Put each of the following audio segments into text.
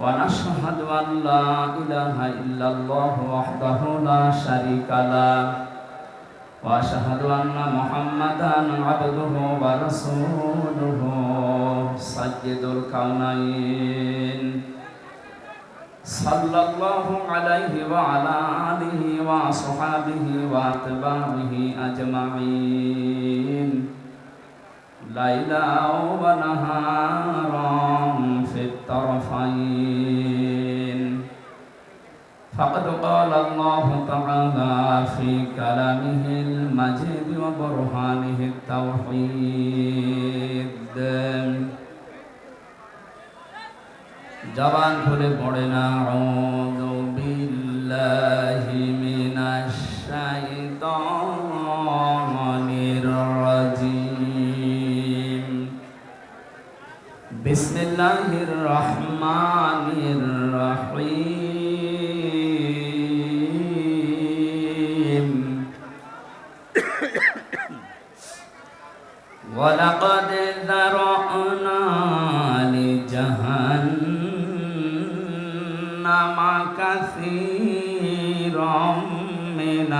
ونشهد أن لا إله إلا الله وحده لا شريك له وأشهد أن محمدا عبده ورسوله سيد الكونين صلى الله عليه وعلى آله وأصحابه وأتباعه أجمعين ليلا ونهارا الطرفين فقد قال الله تعالى في كلامه المجيد وبرهانه التوحيد জবান খুলে পড়ে না আউযু বিল্লাহি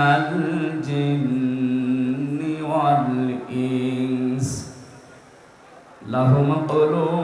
الجن والإنس لهم قلوب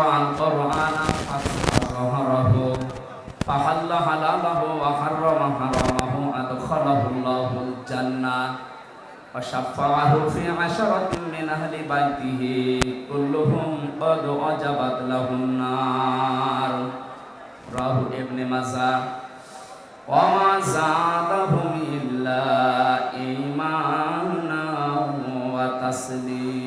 قرأ القرآن حتى ظهره فحل حلاله وحرم حرامه أدخله الله الجنة وشفعه في عشرة من أهل بيته كلهم قد وجبت له النار رواه ابن ماجه وما زادهم إلا إيمانا وتسليما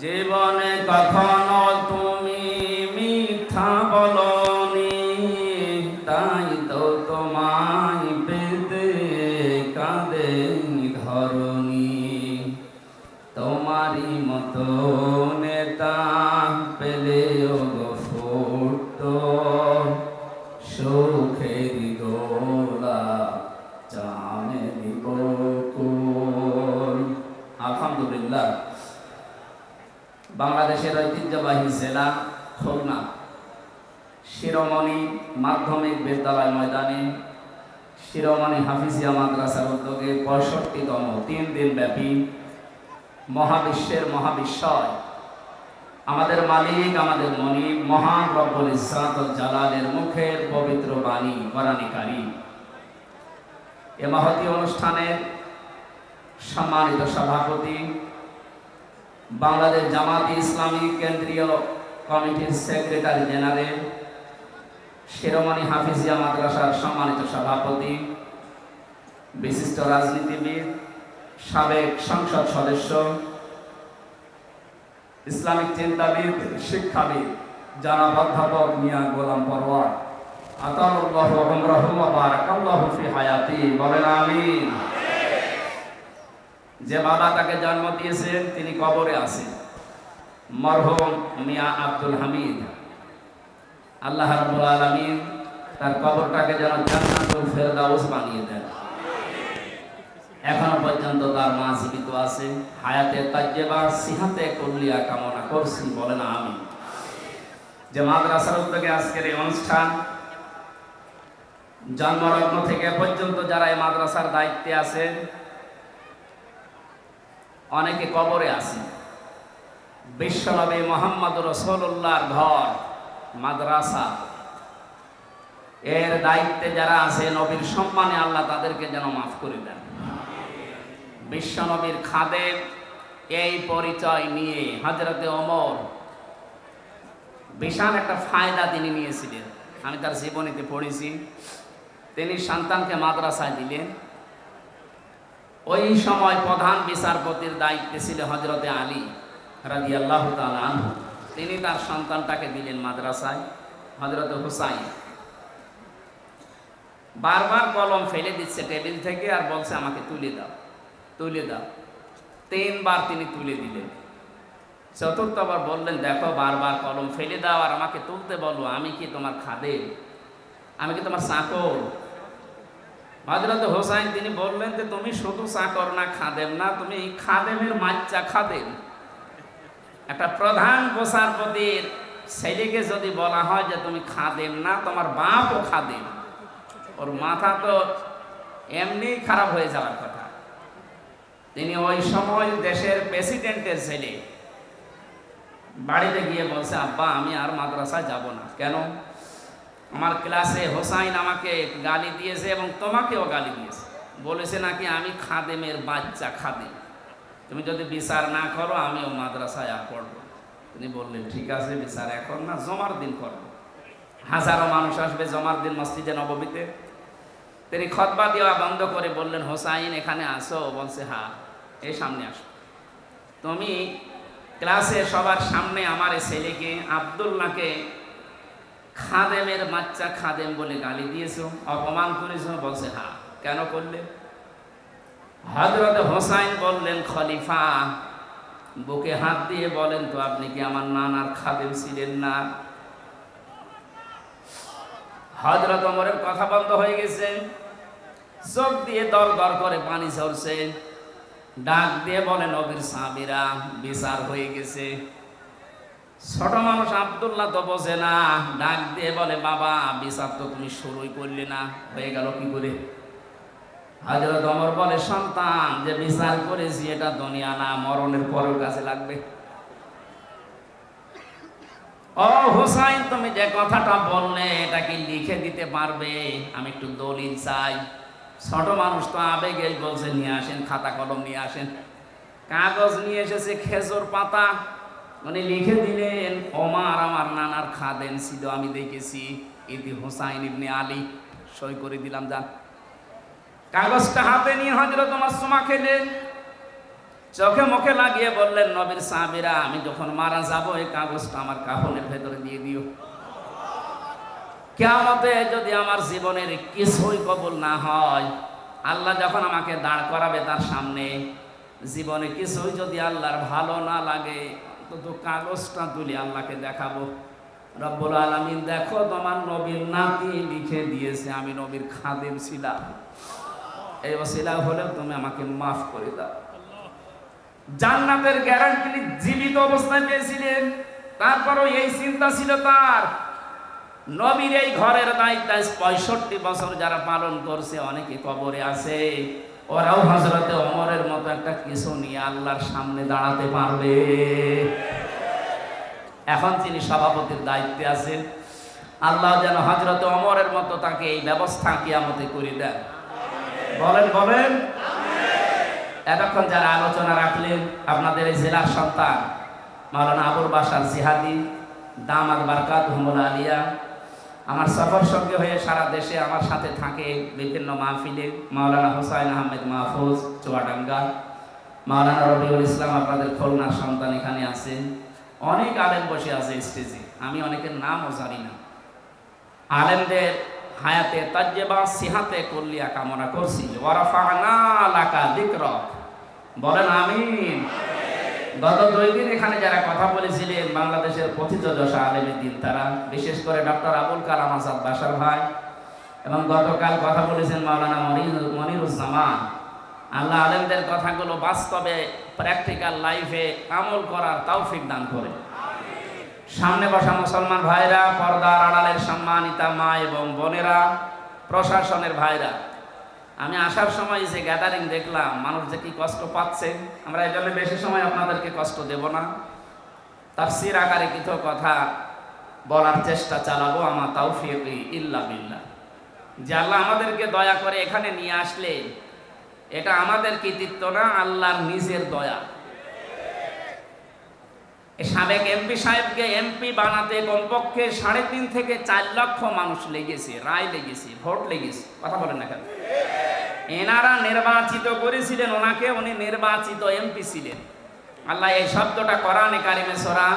জীবনে কখনো তুমি মিথ্যা বলনি তাই তো তোমায় জেলা খুলনা। শিরোমণি মাধ্যমিক বিদ্যালয় ময়দানে শিরোমণি হাফিজিয়া মাদ্রাসার উদ্যোগে পঁয়ষট্টিতম তিন দিন ব্যাপী মহাবিশ্বের মহাবিশ্বয়। আমাদের মালিক, আমাদের মনি মহান রব্বুল ইসাত জালালের মুখের পবিত্র বাণী কোরআনিকারী এ মহতি অনুষ্ঠানের সম্মানিত সভাপতি বাংলাদেশ জামাতি ইসলামী কেন্দ্রীয় কমিটির সেক্রেটারি জেনারেল শিরোমণি হাফিজিয়া মাদ্রাসার সম্মানিত সভাপতি, বিশিষ্ট রাজনীতিবিদ, সাবেক সংসদ সদস্য, ইসলামিক চিন্তাবিদ, শিক্ষাবিদ, জনাব অধ্যাপক মিয়া গোলাম পরওয়ার যে বাবা তাকে জন্ম দিয়েছেন, তিনি কবরে আছেন। মরহুম মিয়া আব্দুল হামিদ। আল্লাহ রাব্বুল আলামিন তার কবরটাকে যেন জান্নাতুল ফেরদাউস বানিয়ে দেন। এখনও পর্যন্ত তার মা জীবিত আছে। হায়াতে তাজ্জেবা সিহাতে কল্লিয়া কামনা করছি, বলেন আমি যে মাদ্রাসার উদ্যোগে আজকের এই অনুষ্ঠান জন্মলগ্ন থেকে পর্যন্ত যারা এই মাদ্রাসার দায়িত্বে আছেন, অনেকে কবরে আছে বিশ্বনবী মোহাম্মদ রসুল্লাহর ঘর, মাদ্রাসা। এর দায়িত্বে যারা আছে, নবীর সম্মানে আল্লাহ তাদেরকে যেন মাফ করে দেন। বিশ্বনবীর খাদেম এই পরিচয় নিয়ে হজরতে অমর বিশাল একটা ফায়দা তিনি নিয়েছিলেন। আমি তার জীবনীতে পড়েছি। তিনি সন্তানকে মাদ্রাসায় দিলেন। ওই সময় প্রধান বিচারপতির দায়িত্বে ছিল হজরতে আলী। রাজি আল্লাহ তিনি তার সন্তানটাকে দিলেন মাদ্রাসায় হজরত হুসাইন। বারবার কলম ফেলে দিচ্ছে টেবিল থেকে আর বলছে, আমাকে তুলে দাও তুলে দাও। তিনবার তিনি তুলে দিলেন। চতুর্থবার বললেন, দেখো, বারবার কলম ফেলে দাও আর আমাকে তুলতে বলো, আমি কি তোমার খাদে আমি কি তোমার চাকর? হজরত হোসাইন, তিনি বললেন যে, তুমি শুধু চাকর না, খাদেম না, তুমি খাদেমের মাচ্চা খাদেম। একটা প্রধান বিচারপতির ছেলেকে যদি বলা হয় যে তুমি খাদেম না, তোমার বাপও খাদেম। ওর মাথা তো এমনি খারাপ হয়ে যাওয়ার কথা। তিনি ওই সময় দেশের প্রেসিডেন্টের ছেলে। বাড়িতে গিয়ে বলছে, আব্বা, আমি আর মাদ্রাসায় যাব না। কেন? আমার ক্লাসে হোসাইন আমাকে গালি দিয়েছে এবং তোমাকেও গালি দিয়েছে। বলেছে নাকি আমি খাদেমের বাচ্চা খাদেম। তুমি যদি বিচার না করো, আমিও মাদ্রাসায় আর পড়ব। তিনি বললেন, ঠিক আছে, বিচার এখন না, জমার দিন করব। হাজারো মানুষ আসবে জমার দিন মসজিদে নবমীতে। তিনি খতবা দেওয়া বন্ধ করে বললেন, হোসাইন, এখানে আসো। বলছে, হা এই সামনে আসো। তুমি ক্লাসে সবার সামনে আমার ছেলেকে আবদুল্লাহকে খাদেমের বাচ্চা খাদেম বলে গালি দিয়েছ, অপমান করেছ। বলছে, হা, কেন করলে? হজরত হোসাইন বললেন, খলিফা, বুকে হাত দিয়ে বলেন তো, আপনি কি আমার নানার খাদেম ছিলেন না? হজরত অমরের কথা বন্ধ হয়ে গেছে। চোখ দিয়ে দর দর করে পানি ঝরছে। ডাক দিয়ে বলেন নবীর সাবিরা বিচার হয়ে গেছে। ছোট মানুষ আবদুল্লাহ তো বোঝে না। ডাক দিয়ে বলে, বাবা, বিচার তো তুমি শুরুই করলে না। হয়ে গেল কি করে? হাজরত অমর বলে, সন্তান, যে বিচার করেছি, এটা দুনিয়া না, মরণের পরেও কাছে লাগবে। ও হুসাইন, তুমি যে কথাটা বললে, এটা কি লিখে দিতে পারবে? আমি একটু দলিল চাই। ছোট মানুষ তো আবেগে বলছে, নিয়ে আসেন, খাতা কলম নিয়ে আসেন। কাগজ নিয়ে এসেছে, খেজুর পাতা। উনি লিখে দিলেন, ওমার আমার নানার খাদেন ছিল, আমি দেখেছি। ইতি হুসাইন ইবনে আলী সই করে দিলাম, যান। কাগজটা হাতে নিয়ে হজরত আমার সুমা খেলেন। চোখে মুখে লাগিয়ে বললেন, নবীর সাহাবিরা, আমি যখন মারা যাব, এই কাগজটা আমার কাপড়ের ভেতরে দিয়ে দিও। কেমতে যদি আমার জীবনের কিছুই কবুল না হয়, আল্লাহ যখন আমাকে দাঁড় করাবে তার সামনে, জীবনে কিছুই যদি আল্লাহর ভালো না লাগে তো কাগজটা তুলে আল্লাহকে দেখাবো। রব্বুল আলমিন, দেখো তোমার নবীর নাতি লিখে দিয়েছে, আমি নবীর খাদেম ছিলাম। এই অসিলা হলেও তুমি আমাকে মাফ করে দাও। জান্নাতের গ্যারান্টি জীবিত অবস্থায় পেয়েছিলেন তারপরও এই চিন্তা ছিল তার। নবীর এই ঘরের দায়িত্ব পঁয়ষট্টি বছর যারা পালন করছে, অনেকে কবরে আছে। ওরাও হজরতে অমরের মতো একটা কিছু নিয়ে আল্লাহর সামনে দাঁড়াতে পারবে। এখন তিনি সভাপতির দায়িত্বে আছেন, আল্লাহ যেন হজরতে অমরের মতো তাকে এই ব্যবস্থা কিয়ামতে করে দেন। বলেন বলেন। এতক্ষণ যারা আলোচনা রাখলেন, আপনাদের এই জেলার সন্তান, মাওলানা আবুল বাসার জিহাদি দামাদ বারকাত হুমুল আলিয়া, আমার সফর সঙ্গে হয়ে সারা দেশে আমার সাথে থাকে বিভিন্ন মাহফিলে মাওলানা হোসাইন আহমেদ মাহফুজ, চুয়াডাঙ্গা। মাওলানা রবিউল ইসলাম আপনাদের খুলনার সন্তান এখানে আছেন অনেক আলেম বসে আছে স্টেজে আমি অনেকের নামও জানি না। আলেমদের হায়াতে তাজ্জেবা, সিহাতে করলিয়া কামনা করছি। ওয়ারাফানা লাকা যিকরক বলেন আমিন। গত দুই দিন এখানে যারা কথা বলেছিলেন, বাংলাদেশের কথিত দশা আলেমের দিন তারা, বিশেষ করে ডক্টর আবুল কালাম আজাদ বাসার ভাই এবং গতকাল কথা বলেছেন মাওলানা মনির- মনিরুজ্জামান। আল্লাহ আলেমদের কথাগুলো বাস্তবে প্র্যাকটিক্যাল লাইফে আমল করার তৌফিক দান করে। সামনে বসা মুসলমান ভাইরা, পর্দার আড়ালের সম্মানিতা মা এবং বোনেরা, প্রশাসনের ভাইরা। আমি আসার সময় যে গ্যাদারিং দেখলাম, মানুষ যে কি কষ্ট পাচ্ছে, আমরা এই জন্য বেশি সময় আপনাদেরকে কষ্ট দেব না। তার তাফসির আকারে কিছু কথা বলার চেষ্টা চালাবো আমার তাওফিক ইল্লা বিল্লাহ। যে আল্লাহ আমাদেরকে দয়া করে এখানে নিয়ে আসলে, এটা আমাদের কৃতিত্ব না, আল্লাহর নিজের দয়া। সাবেক এমপি সাহেবকে এমপি বানাতে কমপক্ষে সাড়ে তিন থেকে চার লক্ষ মানুষ লেগেছে, রায় লেগেছে, ভোট লেগেছে। কথা বলেন না কেন? এনারা নির্বাচিত করেছিলেন, ওনাকে উনি নির্বাচিত এমপি ছিলেন। আল্লাহ এই শব্দটা কোরআনে কারিমে সোরা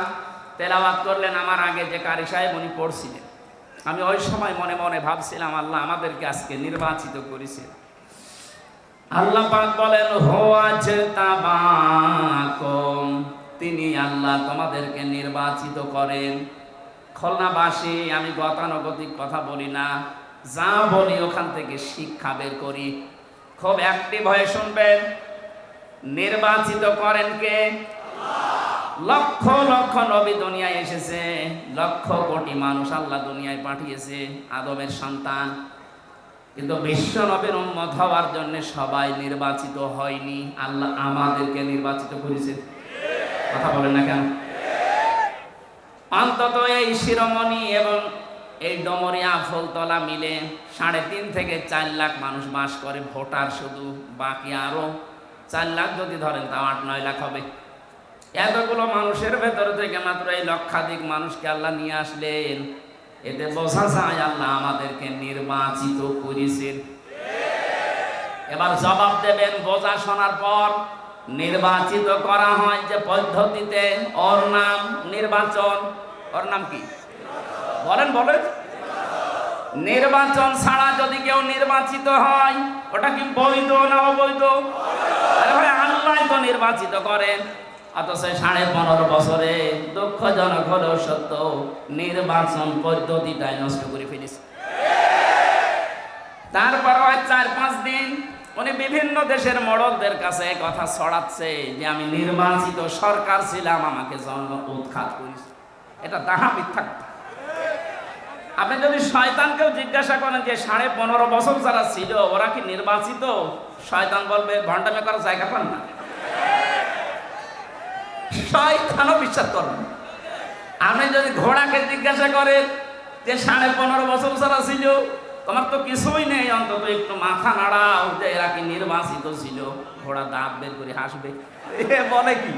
তেলাওয়াত করলেন, আমার আগে যে কারি সাহেব উনি পড়ছিলেন। আমি ওই সময় মনে মনে ভাবছিলাম, আল্লাহ আমাদেরকে আজকে নির্বাচিত করেছে। আল্লাহ পাক বলেন হোয়াজ তাবাকুম তিনি আল্লাহ তোমাদেরকে নির্বাচিত করেন। খুলনাবাসী, আমি গতানুগতিক কথা বলি না। যা বলি ওখান থেকে শিক্ষা বের করি। খুব অ্যাক্টিভ হয়ে শুনবেন। নির্বাচিত করেন কে? লক্ষ লক্ষ নবী দুনিয়ায় এসেছে। লক্ষ কোটি মানুষ আল্লাহ দুনিয়ায় পাঠিয়েছে, আদমের সন্তান। কিন্তু বিশ্ব নবীর উম্মত হওয়ার জন্য সবাই নির্বাচিত হয়নি। আল্লাহ আমাদেরকে নির্বাচিত করেছে। কথা বলেন না কেন? অন্তত এই শিরোমণি এবং এই ডমরিয়া ফুলতলা মিলে সাড়ে তিন থেকে চার লাখ মানুষ বাস করে, ভোটার শুধু, বাকি আরও চার লাখ যদি ধরেন, তাও আট, নয় লাখ হবে। এতগুলো মানুষের ভেতর থেকে মাত্র এই লক্ষাধিক মানুষকে আল্লাহ নিয়ে আসলেন। এতে বোঝা যায় আল্লাহ আমাদেরকে নির্বাচিত করেছেন। এবার জবাব দেবেন বোঝা শোনার পর নির্বাচিত করা হয় যে পদ্ধতিতে ওর নাম নির্বাচন। ওর নাম কি? বলেন বলেন। নির্বাচন ছাড়া যদি কেউ নির্বাচিত হয়, ওটা কি বৈধ না অবৈধ? আল্লাহ নির্বাচিত করেন। অথচ সাড়ে পনেরো বছরে দুঃখজনক হলেও সত্য, নির্বাচন পদ্ধতিটাই নষ্ট করে ফেলিস তারপর চার পাঁচ দিন উনি বিভিন্ন দেশের মডলদের কাছে কথা ছড়াচ্ছে যে আমি নির্বাচিত সরকার ছিলাম, আমাকে জন্ম উৎখাত করিস। এটা তাহা মিথ্যা আপনি যদি শয়তানকেও জিজ্ঞাসা করেন যে সাড়ে পনেরো বছর যারা ছিল, ওরা কি নির্বাচিত? শয়তান বলবে, ঘন্টামে করার জায়গা পান না। শয়তানও বিশ্বাস করবেন না। আপনি যদি ঘোড়াকে জিজ্ঞাসা করেন যে সাড়ে পনেরো বছর যারা ছিল তোমার তো কিছুই নেই, অন্তত একটু মাথা নাড়াও, যে এরা কি নির্বাচিত ছিল? ঘোড়া দাঁত বের করে হাসবে। এ বলে কি?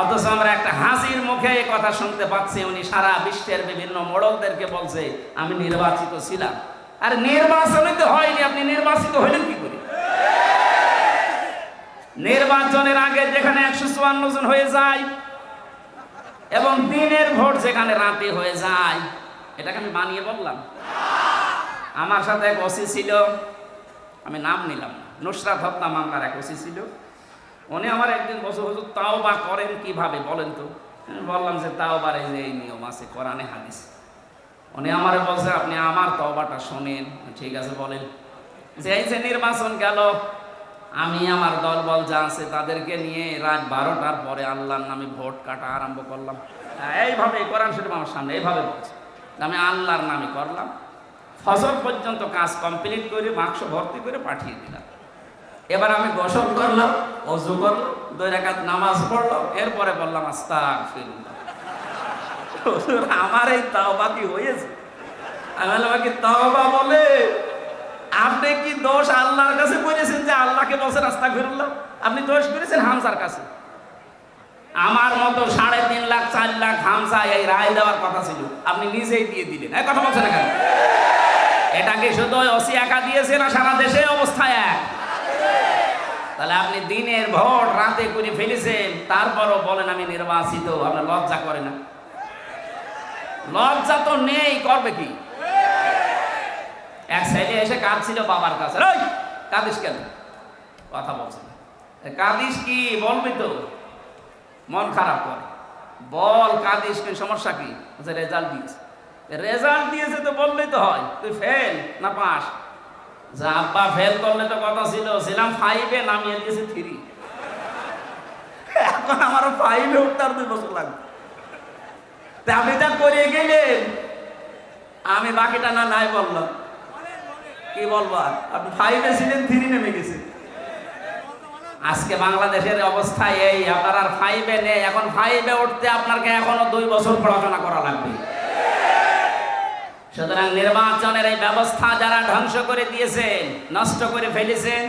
অথচ আমরা একটা হাসির মুখে কথা শুনতে পাচ্ছি, উনি সারা বিশ্বের বিভিন্ন মোড়লদেরকে বলছে, আমি নির্বাচিত ছিলাম। আর নির্বাচনই তো হয়নি, আপনি নির্বাচিত হইলেন কি করে? নির্বাচনের আগে যেখানে একশো চুয়ান্ন জন হয়ে যায়, এবং দিনের ভোট যেখানে রাতে হয়ে যায়, এটাকে আমি বানিয়ে বললাম। আমার সাথে এক ওসি ছিল। আমি নাম নিলাম নুসরাত হত্যা মামলার এক ওসি ছিল। উনি আমার একদিন বসে হুজুর তাও বা করেন কীভাবে বলেন তো? বললাম যে তাও বারে যে এই নিয়ম আছে কোরআনে হাদিস। উনি আমার বলছে আপনি আমার তওবাটা শোনেন। ঠিক আছে বলেন। যে এই যে নির্বাচন গেল আমি আমার দল বল যা আছে তাদেরকে নিয়ে রাত বারোটার পরে আল্লাহর নামে ভোট কাটা আরম্ভ করলাম। হ্যাঁ, এইভাবে কোরআন শরীফ আমার সামনে এইভাবে বলছে। আমি আল্লাহর নামে করলাম। ফজর পর্যন্ত কাজ কমপ্লিট করে বাক্স ভর্তি করে পাঠিয়ে দিলাম। এবার আমি গোসল করলাম, অজু করলাম, দুই রাকাত নামাজ পড়লাম, এরপরে বললাম আস্তাক আমার এই তাওবা কি হয়েছে? আমি বললাম কি তাওবা বলে, আপনি কি দোষ আল্লাহর কাছে করেছেন যে আল্লাহকে বলছেন আস্তাক ফিরুল্লাহ আপনি দোষ করেছেন হামসার কাছে। আমার মতো সাড়ে তিন লাখ, চার লাখ হামসা এই রায় দেওয়ার কথা ছিল। আপনি নিজেই দিয়ে দিলেন। এই কথা বলছেন কেন? এটা কি শুধু ওসি একা দিয়েছে না, সারা দেশে অবস্থা এক। তাহলে আপনি দিনের ভোট রাতে করে ফেলেছেন, তারপরও বলেন আমি নির্বাচিত, আপনার লজ্জা করে না। লজ্জা তো নেই, করবে কি? এক সাইডে এসে কাঁদছিল বাবার কাছে ওই কাঁদিস কেন? কথা বলছে। কাঁদিস কি? বলবি তো। মন খারাপ করে। বল, কাঁদিস কি সমস্যা কি? রেজাল্ট দিয়েছে। রেজাল্ট দিয়েছে তো বললেই তো হয়। তুই ফেল না পাস যা আব্বা ফেল করলে তো কথা ছিল। ছিলাম ফাইভে নামিয়ে দিয়েছে থ্রি এখন আমার ফাইভে উঠতে দুই বছর লাগবে। আপনি তা করে গেলেন আমি বাকিটা না নাই বললাম। কি বলব আর? আপনি ফাইভে ছিলেন থ্রি নেমে গেছে। আজকে বাংলাদেশের অবস্থা এই। আপনার আর ফাইভে নেই। এখন ফাইভে উঠতে আপনাকে এখনও দুই বছর পড়াশোনা করা লাগবে। সুতরাং নির্বাচনের এই ব্যবস্থা যারা ধ্বংস করে দিয়েছেন, নষ্ট করে ফেলেছেন,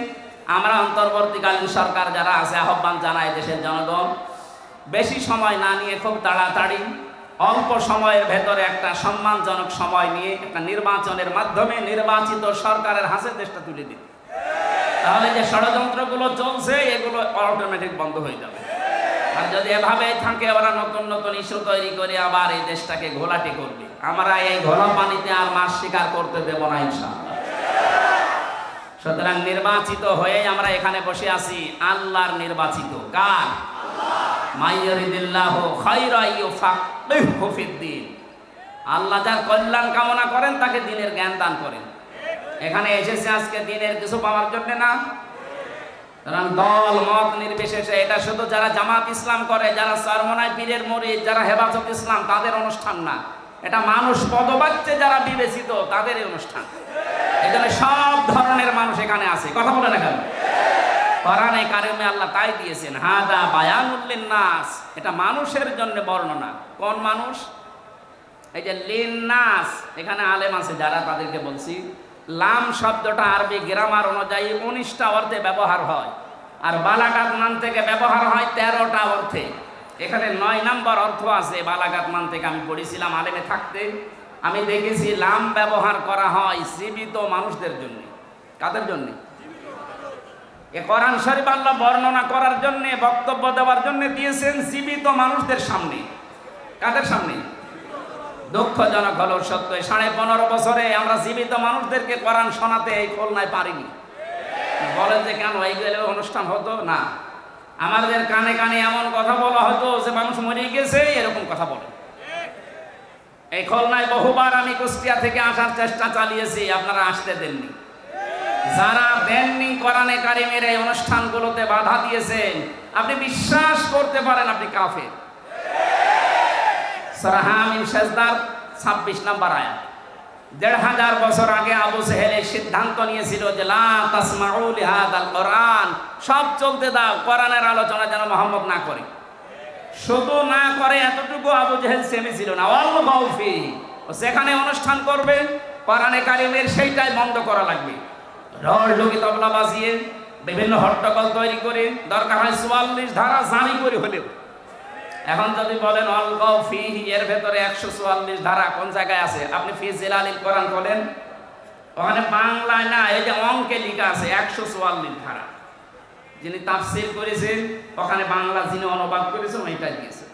আমরা অন্তর্বর্তীকালীন সরকার যারা আছে, আহ্বান জানায় দেশের জনগণ, বেশি সময় না নিয়ে খুব তাড়াতাড়ি, অল্প সময়ের ভেতরে একটা সম্মানজনক সময় নিয়ে একটা নির্বাচনের মাধ্যমে নির্বাচিত সরকারের হাতে দেশটা তুলে দিন। তাহলে যে ষড়যন্ত্রগুলো চলছে, এগুলো অটোমেটিক বন্ধ হয়ে যাবে। আর যদি এভাবে থাকে, ওরা নতুন নতুন ইস্যু তৈরি করে আবার এই দেশটাকে ঘোলাটে করবে। আমরা এই ঘোলা পানিতে আর মাছ শিকার করতে দেব না ইনশাআল্লাহ। সুতরাং নির্বাচিত হয়ে আমরা এখানে বসে আছি আল্লাহর নির্বাচিত। কার? আল্লাহ যার কল্যাণ কামনা করেন তাকে দিনের জ্ঞান দান করেন। এখানে এসেছে আজকে দিনের কিছু পাওয়ার জন্য না? সুতরাং দল মত নির্বিশেষে এটা শুধু যারা জামাত ইসলাম করে যারা সরমনায় পীরের মরিদ যারা হেফাজত ইসলাম তাদের অনুষ্ঠান না। এটা মানুষ পদবাচ্যে যারা বিবেচিত, তাদের অনুষ্ঠান। এখানে সব ধরনের মানুষ এখানে আছে। কথা বলে না কেন? কোরআনে কারিমে আল্লাহ তাই দিয়েছেন, হাদা বায়ানুল্লিন নাস এটা মানুষের জন্য বর্ণনা। কোন মানুষ? এই যে লিন নাস এখানে আলেম আছে যারা, তাদেরকে বলছি, লাম শব্দটা আরবি গ্রামার অনুযায়ী উনিশটা অর্থে ব্যবহার হয়। আর বালাগাত মান থেকে ব্যবহার হয় তেরোটা অর্থে। এখানে নয় নাম্বার অর্থ আছে বালাগাত মান থেকে আমি পড়েছিলাম আলেমে থাকতে। আমি দেখেছি লাম ব্যবহার করা হয় জীবিত মানুষদের জন্য। কাদের জন্য? এ কোরআন শরীফ আল্লাহ বর্ণনা করার জন্য, বক্তব্য দেওয়ার জন্য দিয়েছেন জীবিত মানুষদের সামনে। কাদের সামনে? দুঃখজনক হলো সত্য সাড়ে পনেরো বছরে আমরা জীবিত মানুষদেরকে কোরআন শোনাতে এই খুলনায় পারিনি। বলেন যে কেন এইগুলো অনুষ্ঠান হতো? না। আমাদের কানে কানে এমন কথা বলা হতো, যে মানুষ মরে গেছে, এরকম কথা বলে। এই খুলনায় বহুবার আমি কুষ্টিয়া থেকে আসার চেষ্টা চালিয়েছি, আপনারা আসতে দেননি। যারা দেননি কোরআনে কারিমের এই অনুষ্ঠানগুলোতে বাধা দিয়েছেন আপনি বিশ্বাস করতে পারেন আপনি কাফের। সরাহামিন সেজদার ছাব্বিশ নাম্বার আয়াত। দেড় হাজার বছর আগে আবু সেহেল এই সিদ্ধান্ত নিয়েছিল যে লা তাসমাউ লিহাদাল কোরআন, সব চলতে দাও, কোরআনের আলোচনা যেন মোহাম্মদ না করে। শুধু না করে এতটুকু আবু জেহেল ছিল না। অল গৌফি সেখানে অনুষ্ঠান করবে, কোরআনে কারিমের সেইটাই বন্ধ করা লাগবে। ঢোল ঢুকি তবলা বাজিয়ে, বিভিন্ন হট্টগোল তৈরি করে, দরকার হয় চুয়াল্লিশ ধারা জারি করে হলেও। এখন যদি বলেন অল্প ফি এর ভেতরে একশো চুয়াল্লিশ ধারা কোন জায়গায় আছে? আপনি ফি জেলালিল কোরআন বলেন ওখানে বাংলায় না, এই যে অঙ্কে লেখা আছে, একশো চুয়াল্লিশ ধারা। যিনি তাফসিল করেছেন ওখানে বাংলা যিনি অনুবাদ করেছেন ওইটা দিয়েছে।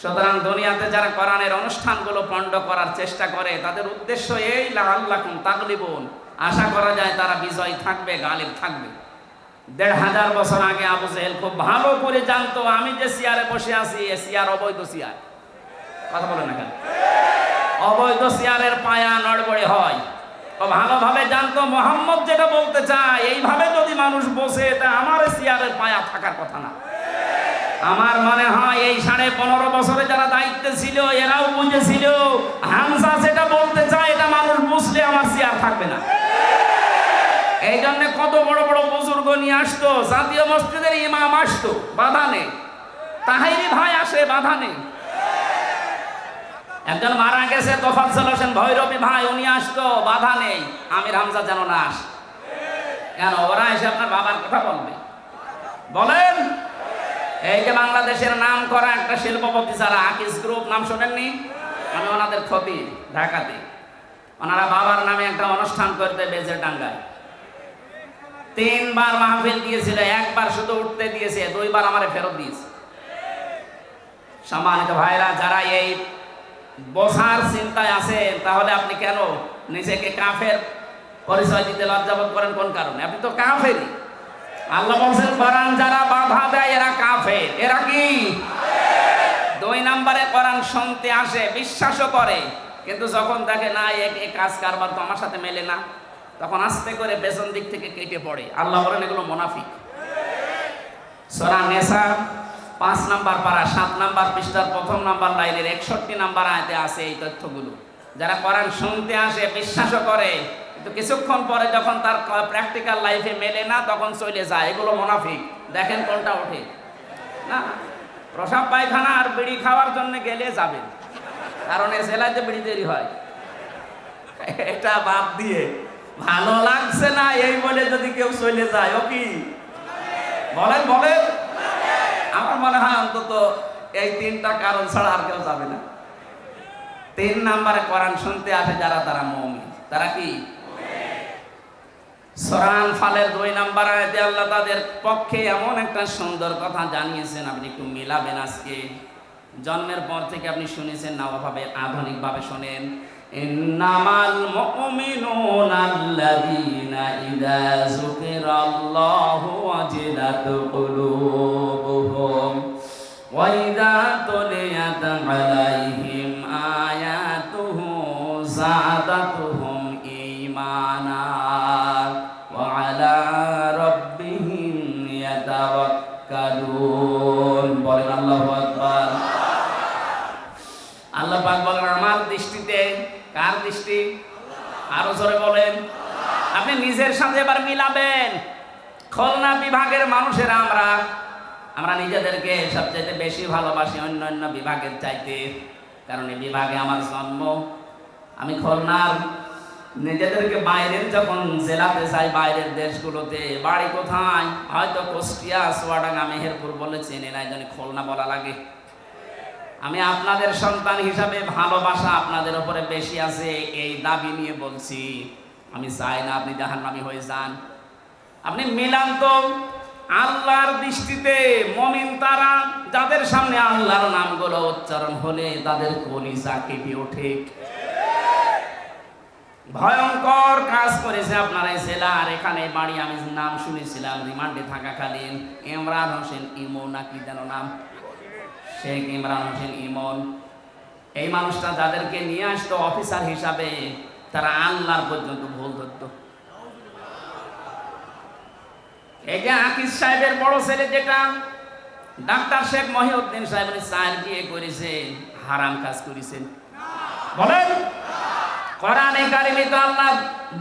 সুতরাং দুনিয়াতে যারা কোরআনের অনুষ্ঠানগুলো পণ্ড করার চেষ্টা করে, তাদের উদ্দেশ্য এই লাল্লাকুম তাগলিবুন আশা করা যায় তারা বিজয় থাকবে, গালিব থাকবে। দেড় হাজার বছর আগে আবু জেহেল খুব ভালো করে জানতো, আমি যে চেয়ারে বসে আছি, এ চেয়ার অবৈধ চেয়ার কথা বলে না কেন? অবৈধ চেয়ারের পায়া নড়বড়ে হয়। ভালোভাবে জানতো, মোহাম্মদ যেটা বলতে চায়, এইভাবে যদি মানুষ বসে, তা আমার চেয়ারের পায়া থাকার কথা না। আমার মনে হয় এই সাড়ে পনেরো বছরে যারা দায়িত্বে ছিল, এরাও বুঝেছিল হামসা যেটা বলতে চায়, এটা মানুষ বুঝলে আমার চেয়ার থাকবে না। এই জন্য কত বড় বড় বুজুর্গ নিয়ে আসতো, জাতীয় মসজিদের ইমাম আসতো, বাধা নেই। তাহাইরি ভাই আসে, বাধা নেই। একজন মারা গেছে, তোফাজ্জল হোসেন ভৈরবী ভাই, উনি আসতো, বাধা নেই। আমির হামজা যেন না আস। কেন, ওরা এসে আপনার বাবার কথা বলবে? বলেন? এই যে বাংলাদেশের নাম করা একটা শিল্পপতি যারা, আকিস গ্রুপ, নাম শোনেননি? আমি ওনাদের ক্ষতি ঢাকাতে ওনারা বাবার নামে একটা অনুষ্ঠান করতে বেজে ডাঙ্গায়। তিনবার মাহফিল দিয়েছিল, একবার শুধু উঠতে দিয়েছে, দুইবার আমারে ফেরত দিয়েছে। সম্মানিত ভাইরা, যারা এই বসার চিন্তায় আছেন তাহলে আপনি কেন নিজেকে কাফের পরিচয় দিতে লজ্জাবোধ করেন? কোন কারণে? আপনি তো কাফেরই। আল্লাহ বলছেন কোরআন যারা বাধা দেয়, এরা কাফের। এরা কি? দুই নম্বরে কোরআন শুনতে আসে, বিশ্বাসও করে, কিন্তু যখন দেখে, না এক কাজ কারবার তো আমার সাথে মেলে না। তখন আস্তে করে পেছন দিক থেকে কেটে পড়ে। আল্লাহ বলেন, এগুলো মোনাফিক। সরা নেশা পাঁচ নাম্বার পাড়া সাত নাম্বার পৃষ্ঠার প্রথম নাম্বার লাইনের একষট্টি নাম্বার আয়তে আছে এই তথ্যগুলো। যারা কোরআন শুনতে আসে, বিশ্বাসও করে, কিন্তু কিছুক্ষণ পরে যখন তার প্র্যাকটিক্যাল লাইফে মেলে না, তখন চলে যায়। এগুলো মোনাফিক। দেখেন কোনটা ওঠে। না, প্রসাব পায়খানা আর বিড়ি খাওয়ার জন্য গেলে যাবে। কারণ এ জেলাতে বিড়ি তৈরি হয়। এটা বাদ দিয়ে ভালো লাগছে না, এই বলে যদি কেউ চলে যায়, ও কি? বলেন বলেন। আমার মনে হয় অন্তত এই তিনটা কারণ ছাড়া আর কেউ যাবে না। তিন নাম্বারে কোরআন শুনতে আসে যারা, তারা মমি তারা কি? সরান ফালের দুই নাম্বার আয়াতে আল্লাহ তাদের পক্ষে এমন একটা সুন্দর কথা জানিয়েছেন, আপনি একটু মিলাবেন আজকে। জন্মের পর থেকে আপনি শুনেছেন, না ওভাবে আধুনিকভাবে শোনেন। ইন্নামাল মুমিনুনা আল্লাযীনা ইযা যুকিরাল্লাহু ওয়াজিলাত কুলুবুহুম ওয়া ইযা তুলিয়াত আলাইহিম আয়াতুহু যাদাতুহুম সাথে এবার মিলাবেন। খুলনা বিভাগের মানুষেরা আমরা আমরা নিজেদেরকে সবচাইতে বেশি ভালোবাসি অন্য অন্য বিভাগের চাইতে। কারণ এই বিভাগে আমার জন্ম। আমি খুলনার নিজেদেরকে বাইরের যখন জেলাতে যাই বাইরের দেশগুলোতে, বাড়ি কোথায়? হয়তো কুষ্টিয়া সোয়াডাঙ্গা মেহেরপুর বলে চেনে না জন্য খুলনা বলা লাগে। আমি আপনাদের সন্তান হিসাবে ভালোবাসা আপনাদের উপরে বেশি আছে, এই দাবি নিয়ে বলছি। আমি চাই না, আপনি জাহান্নামী হয়ে যান। আপনি মিলান তো আল্লাহর দৃষ্টিতে মমিন তারা, যাদের সামনে আল্লাহর নামগুলো উচ্চারণ হলে তাদের কলিজা কেঁপে ওঠে। ভয়ঙ্কর কাজ করেছে আপনার এই জেলা, আর এখানে বাড়ি আমি নাম শুনেছিলাম, রিমান্ডে থাকাকালীন। ইমরান হোসেন ইমো নাকি যেন নাম? শেখ ইমরান হোসেন ইমন এই মানুষটা যাদেরকে নিয়ে আসতো অফিসার হিসাবে তারা আল্লাহর পর্যন্ত ভুল ধরত। আকিস সাহেবের বড় ছেলে যেটা, ডাক্তার শেখ মহিউদ্দিন চার বিয়ে করেছেন, হারাম কাজ করেছেন। বলেন, কোরআনে কারিমে তো আল্লাহ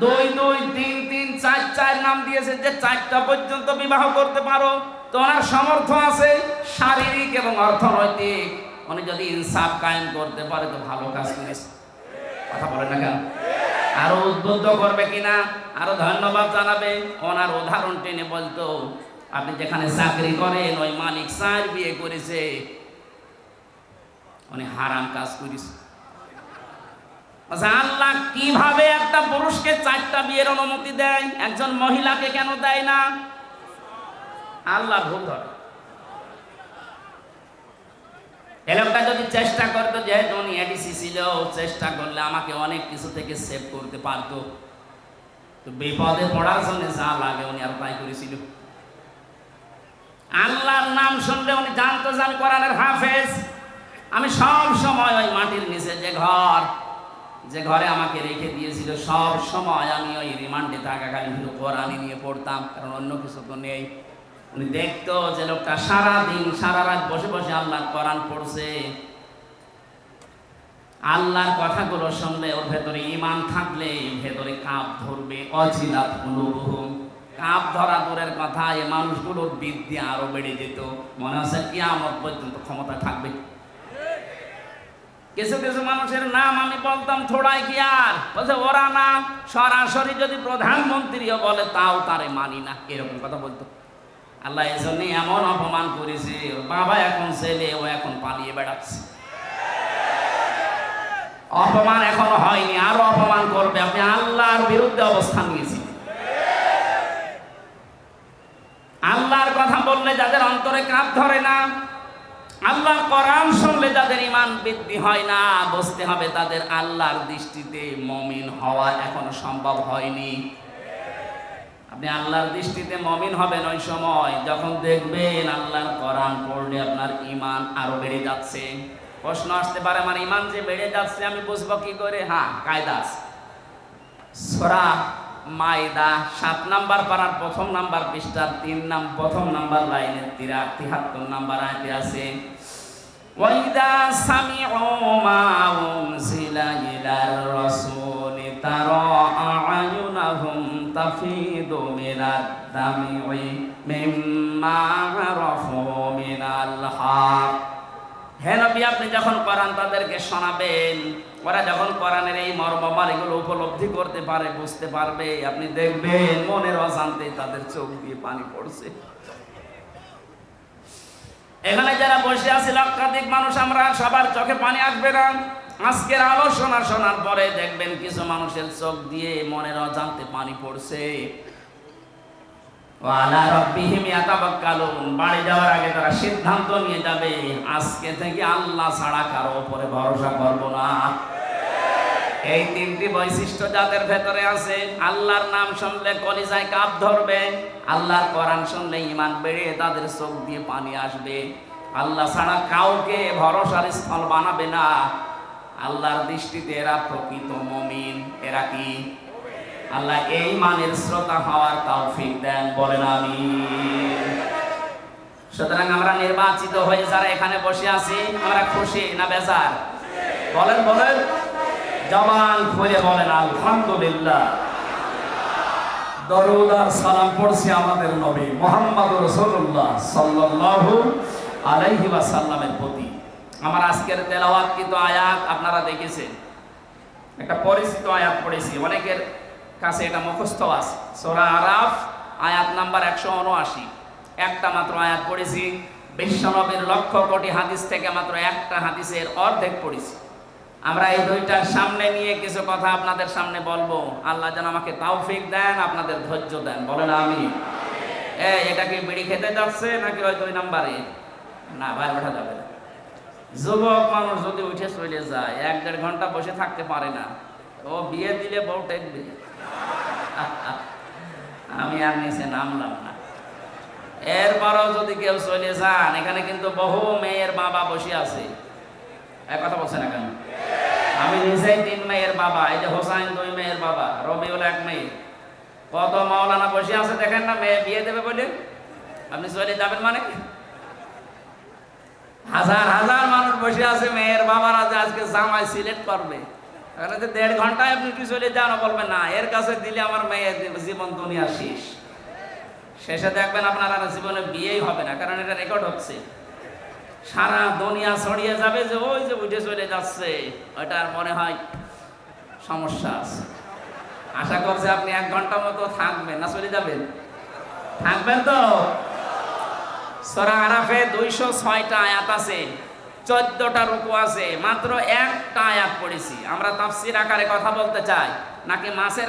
দুই দুই, তিন তিন, চার চার নাম দিয়েছে যে চারটা পর্যন্ত বিবাহ করতে পারো। তো ওনার সমর্থ আছে শারীরিক এবং অর্থনৈতিক। উনি যদি ইনসাফ কায়েম করতে পারে তো ভালো কাজ করেছে। কথা বলে না কেন? আরও উদ্বুদ্ধ করবে কিনা? আরও ধন্যবাদ জানাবে। ওনার উদাহরণ টেনে বলতো, আপনি যেখানে চাকরি করেন, ওই মালিক চার বিয়ে করেছে। উনি হারাম কাজ করেছে। আচ্ছা আল্লাহ কীভাবে একটা পুরুষকে চারটা বিয়ের অনুমতি দেয়? একজন মহিলাকে কেন দেয় না? আল্লাহ ভুল ধরে এ লোকটা যদি চেষ্টা করতো যেহেতু উনি এডিসি ছিল, চেষ্টা করলে আমাকে অনেক কিছু থেকে সেভ করতে পারতো। তো বিপদে পড়ার জন্য যা লাগে উনি আর তাই করেছিল। আল্লাহর নাম শুনলে উনি জানতো যে আমি কোরআনের হাফেজ। আমি সব সময় ওই মাটির নিচে যে ঘর, যে ঘরে আমাকে রেখে দিয়েছিল, সব সময় আমি ওই রিমান্ডে থাকাকালীন শুধু কোরআনই নিয়ে পড়তাম, কারণ অন্য কিছু তো নেই। উনি দেখতো যে লোকটা সারা দিন সারা রাত বসে বসে আল্লাহর কোরআন পড়ছে। আল্লাহর কথাগুলো শুনলে ওর ভেতরে ইমান থাকলে ভেতরে কাপ ধরবে, অচিলাত অনুভব কাপ ধরা দূরের কথা, এ মানুষগুলোর বৃদ্ধি আরও বেড়ে যেত। মনে হচ্ছে কি আমার পর্যন্ত ক্ষমতা থাকবে? কিছু কিছু মানুষের নাম আমি বলতাম থোড়াই কি আর? বলছে, ওরা না, সরাসরি যদি প্রধানমন্ত্রীও বলে, তাও তারে মানি না। এরকম কথা বলতো। আল্লাহ এই জন্য এমন অপমান করেছে, বাবা এখন ছেলে ও এখন পালিয়ে বেড়াচ্ছে। অপমান এখন হয়নি, আরও অপমান করবে, আপনি আল্লাহর বিরুদ্ধে অবস্থান নিয়েছি আল্লাহর কথা বললে যাদের অন্তরে কাপ ধরে না আল্লাহ কোরআন শুনলে যাদের ইমান বৃদ্ধি হয় না, বুঝতে হবে তাদের আল্লাহর দৃষ্টিতে মমিন হওয়া এখনও সম্ভব হয়নি। আপনি আল্লাহর দৃষ্টিতে মমিন হবেন ওই সময়, যখন দেখবেন আল্লাহর কোরআন পড়লে আপনার ইমান আরও বেড়ে যাচ্ছে। প্রশ্ন আসতে পারে, আমার ইমান যে বেড়ে যাচ্ছে, আমি বুঝব কি করে? হ্যাঁ কায়দাস সরা মাইদা সাত নাম্বার পাড়ার প্রথম নাম্বার পৃষ্ঠার তিন নাম, প্রথম নাম্বার লাইনের তিরা, তিহাত্তর নাম্বার আয়তে আছে, ওয়াইদা সামি ও মা উনসিলা ইলার রাসূল তারা আয়ুনাহুম تفيض من الدمع مما عرفوا من الحق হে নবী আপনি যখন কোরআন তাদেরকে শোনাবেন ওরা যখন কোরআনের এই মর্মমার এগুলো উপলব্ধি করতে পারে বুঝতে পারবে আপনি দেখবেন মনের অশান্তি তাদের চোখ দিয়ে পানি পড়ছে এখানে যারা বসে আছে লক্ষাধিক মানুষ আমরা সবার চোখে পানি আসবে না আজকের আলোচনা শোনার পরে দেখবেন কিছু মানুষের চোখ দিয়ে মনের অজান্তে পানি পড়ছে। বাড়ি যাওয়ার আগে তারা সিদ্ধান্ত নিয়ে যাবে, আজকে থেকে আল্লাহ ছাড়া কারও উপরে ভরসা করব না। এই তিনটি বৈশিষ্ট্য যাদের ভেতরে আছে, আল্লাহর নাম শুনলে কলিজায় কাপ ধরবে, আল্লাহর কোরআন শুনলে ইমান বেড়ে তাদের চোখ দিয়ে পানি আসবে। আল্লাহ ছাড়া কাউকে ভরসার স্থল বানাবে না। আল্লাহর দৃষ্টিতে এরা প্রকৃত মমিন। এরা কি? আল্লাহ এই মানের শ্রোতা হওয়ার তৌফিক দেন, বলেন আমি সুতরাং আমরা নির্বাচিত হয়ে যারা এখানে বসে আছি, আমরা খুশি না বেজার? বলেন বলেন। জবান খুলে বলেন, আলহামদুলিল্লাহ। দরুদ আর সালাম পড়ছি আমাদের নবী মোহাম্মদ রসুল্লাহ সাল্লাল্লাহু আলাইহি ওয়াসাল্লামের প্রতি। আমার আজকের তেলাওয়াত কিন্তু আয়াত আপনারা দেখেছেন। একটা পরিচিত আয়াত পড়েছি, অনেকের কাছে এটা মুখস্থ আছে। সোরা আরাফ, আয়াত নাম্বার একশো উনআশি। একটা মাত্র আয়াত পড়েছি, বিশ্বনবীর লক্ষ কোটি হাদিস থেকে মাত্র একটা হাদিসের অর্ধেক পড়েছি। আমরা এই দুইটার সামনে নিয়ে কিছু কথা আপনাদের সামনে বলব। আল্লাহ যেন আমাকে তাওফিক দেন, আপনাদের ধৈর্য দেন। বলেন আমি এ এটা কি বিড়ি খেতে যাচ্ছে নাকি ওই দুই নাম্বারে? না ভাই ওঠা যাবে না। যুবক মানুষ যদি উঠে চলে যায়, এক দেড় ঘণ্টা বসে থাকতে পারে না। ও বিয়ে দিলে বউ টেকবে আমি আর নিচে নামলাম না। এরপরও যদি কেউ চলে যান, এখানে কিন্তু বহু মেয়ের বাবা বসে আছে। এক কথা বলছেন না কেন? আমি নিজেই তিন মেয়ের বাবা, এই যে হোসাইন দুই মেয়ের বাবা, রবিউল এক মেয়ে। কত মাওলানা বসে আছে দেখেন না, মেয়ে বিয়ে দেবে বলে? আপনি চলে যাবেন মানে? হাজার হাজার মানুষ বসে আছে, মেয়ের বাবারা যে আজকে জামাই সিলেক্ট করবে। যে দেড় ঘন্টায় আপনি চলে যান? ও বলবেন না, এর কাছে দিলে আমার মেয়ের জীবন দুনিয়া শেষ। শেষে দেখবেন আপনার আর জীবনে বিয়েই হবে না, কারণ এটা রেকর্ড হচ্ছে। সারা দুনিয়া ছড়িয়ে যাবে যে, ওই যে উঠে চলে যাচ্ছে। ওইটা আর মনে হয় সমস্যা আছে। আশা করছে আপনি এক ঘণ্টা মতো থাকবেন। না, চলে যাবেন? থাকবেন তো? সরা আরাফে দুইশো ছয়টা আয়াত আছে, চোদ্দটা রুকু আছে, মাত্র একটা আয়াত পড়েছি। আমরা তাফসির আকারে কথা বলতে চাই, নাকি মাসের